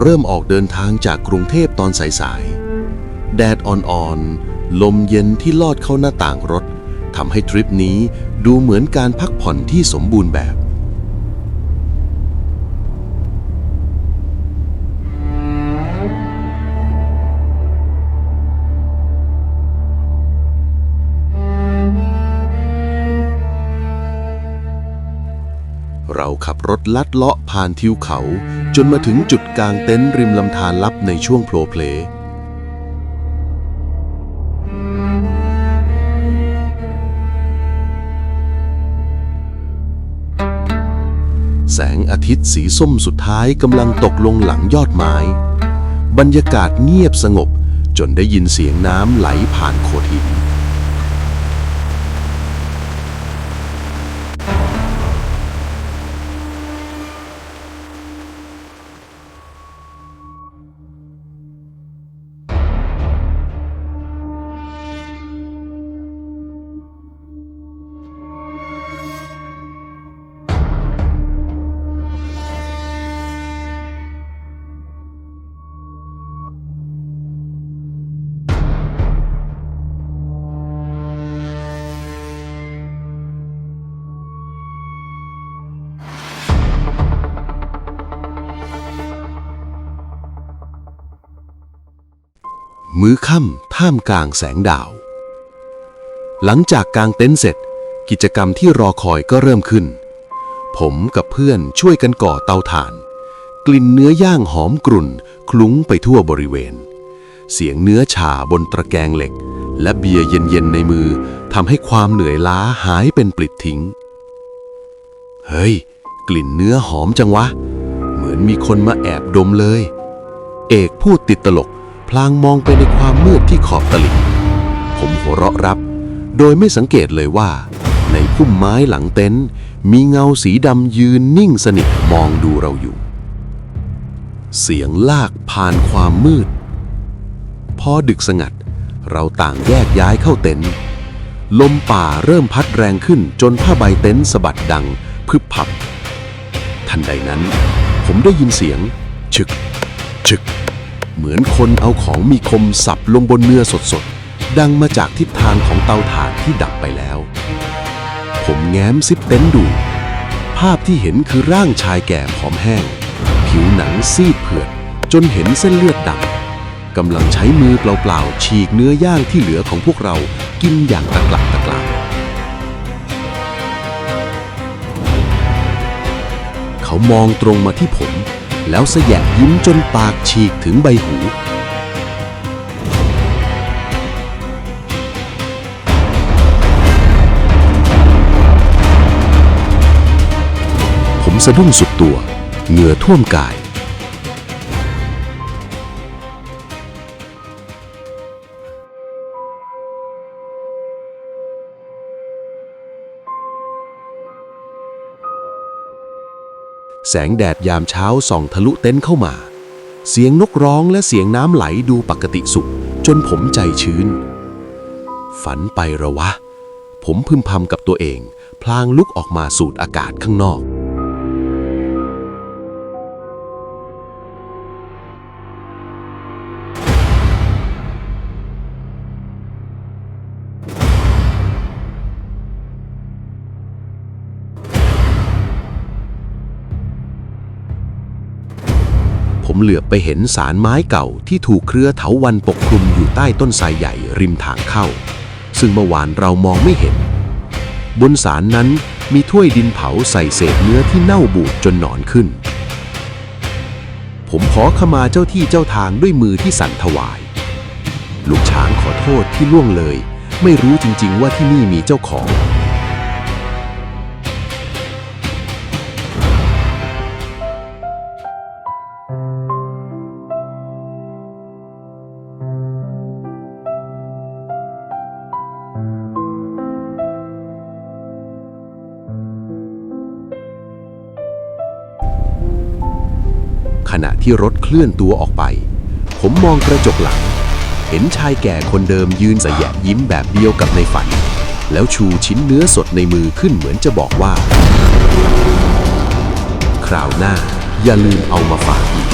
เริ่มออกเดินทางจากกรุงเทพตอนสายๆ แดดอ่อนๆ ลมเย็นที่ลอดเข้าหน้าต่างรถทำให้ทริปนี้ดูเหมือนการพักผ่อนที่สมบูรณ์แบบ เราขับรถลัดเลาะผ่านทิวเขา จนมาถึงจุดกลางเต็นท์ริมลำธารลับในช่วงโผล่เพลแสงอาทิตย์สีส้มสุดท้ายกำลังตกลงหลังยอดไม้ บรรยากาศเงียบสงบจนได้ยินเสียงน้ำไหลผ่านโขดหิน มื้อค่ำท่ามกลางแสงดาว หลังจากกางเต็นท์เสร็จ กิจกรรมที่รอคอยก็เริ่มขึ้น ผมกับเพื่อนช่วยกันก่อเตาถ่าน กลิ่นเนื้อย่างหอมกรุ่นคลุ้งไปทั่วบริเวณ เสียงเนื้อฉ่าบนตะแกรงเหล็ก และเบียร์เย็นๆในมือทำให้ความเหนื่อยล้าหายเป็นปลิดทิ้ง เฮ้ย กลิ่นเนื้อหอมจังวะ เหมือนมีคนมาแอบดมเลย เอกพูดติดตลก พลางมองไปในความมืดที่ขอบตลิ่ง ผมหัวเราะรับ โดยไม่สังเกตเลยว่า ในพุ่มไม้หลังเต็นท์มีเงาสีดำยืนนิ่งสนิทมองดูเราอยู่ เสียงลากผ่านความมืด พอดึกสงัด เราต่างแยกย้ายเข้าเต็นท์ลมป่าเริ่มพัดแรงขึ้นจนผ้าใบเต็นท์สะบัดดังพึบพับ ทันใดนั้น ผมได้ยินเสียงฉึกฉึก เหมือนคนเอาของมีคมสับลงบนเนื้อสดๆ ดังมาจากทิศทางของเตาถ่านที่ดับไปแล้ว ผมแง้มซิปเต็นดู ภาพที่เห็นคือร่างชายแก่ผอมแห้ง ผิวหนังซีดเผือด จนเห็นเส้นเลือดดำกำลังใช้มือเปล่าๆ ฉีกเนื้อย่างที่เหลือของพวกเรากินอย่างตะกลักตะกลามเขามองตรงมาที่ผม แล้วสยะยิ้มจนปากฉีกถึงใบหู ผมสะดุ้งสุดตัว เหงื่อท่วมกาย แสงแดดยามเช้าส่องทะลุเต็นท์เข้ามา เสียงนกร้องและเสียงน้ำไหลดูปกติสุข จนผมใจชื้น ฝันไปหระวะ ผมพึมพำกับตัวเอง พลางลุกออกมาสูดอากาศข้างนอก ผมเหลือบไปเห็นสารไม้เก่าที่ถูกเครือเถาวันปกคลุมอยู่ใต้ต้นไทรใหญ่ริมทางเข้า ซึ่งเมื่อวานเรามองไม่เห็น บนสารนั้นมีถ้วยดินเผาใส่เศษเนื้อที่เน่าบูดจนหนอนขึ้น ผมขอขมาเจ้าที่เจ้าทางด้วยมือที่สั่นถวาย ลูกช้างขอโทษที่ล่วงเลย ไม่รู้จริงๆว่าที่นี่มีเจ้าของ ณะที่รถเคลื่อนตัวออกไป ผมมองกระจกหลัง เห็นชายแก่คนเดิมยืนสะแยะยิ้มแบบเดียวกับในฝัน แล้วชูชิ้นเนื้อสดในมือขึ้นเหมือนจะบอกว่า คราวหน้าอย่าลืมเอามาฝากอีก